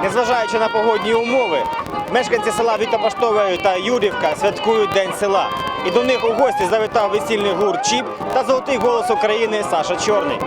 Незважаючи на погодні умови, мешканці села Вітопаштове та Юрівка святкують День села. І до них у гості завітав весільний гурт Чіп та золотий голос України Саша Чорний.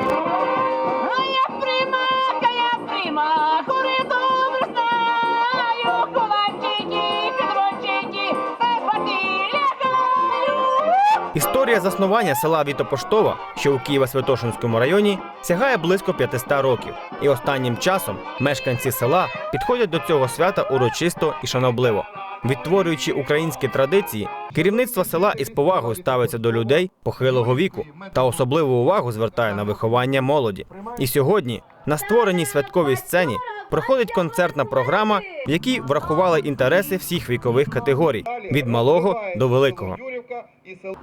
Історія заснування села Вітопоштова, що у Києво-Святошинському районі, сягає близько 500 років. І останнім часом мешканці села підходять до цього свята урочисто і шанобливо. Відтворюючи українські традиції, керівництво села із повагою ставиться до людей похилого віку та особливу увагу звертає на виховання молоді. І сьогодні на створеній святковій сцені проходить концертна програма, в якій врахували інтереси всіх вікових категорій від малого до великого.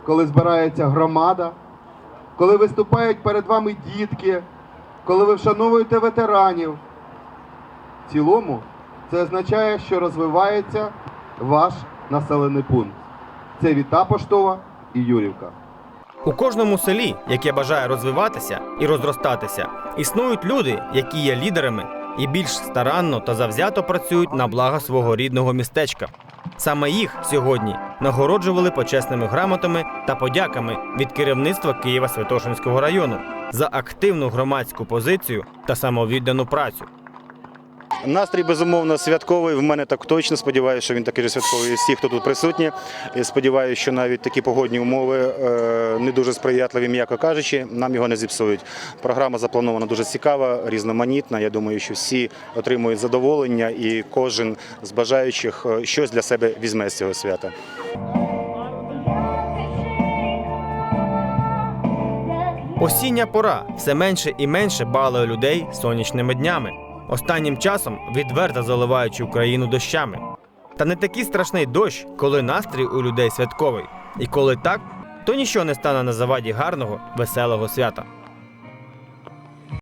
Коли збирається громада, коли виступають перед вами дітки, коли ви вшановуєте ветеранів. В цілому це означає, що розвивається ваш населений пункт. Це Віта Поштова і Юрівка. У кожному селі, яке бажає розвиватися і розростатися, існують люди, які є лідерами і більш старанно та завзято працюють на благо свого рідного містечка. Саме їх сьогодні нагороджували почесними грамотами та подяками від керівництва Києва Святошинського району за активну громадську позицію та самовіддану працю. Настрій безумовно святковий. В мене так точно. Сподіваюся, що він такий же святковий. і Всі, хто тут присутні. Сподіваюся, що навіть такі погодні умови е, не дуже сприятливі, м'яко кажучи, нам його не зіпсують. Програма запланована дуже цікава, різноманітна. Я думаю, що всі отримують задоволення, і кожен з бажаючих е, щось для себе візьме з цього свята. Осіння пора все менше і менше балує людей сонячними днями, останнім часом відверто заливаючи Україну дощами. Та не такий страшний дощ, коли настрій у людей святковий. І коли так, то нічого не стане на заваді гарного, веселого свята.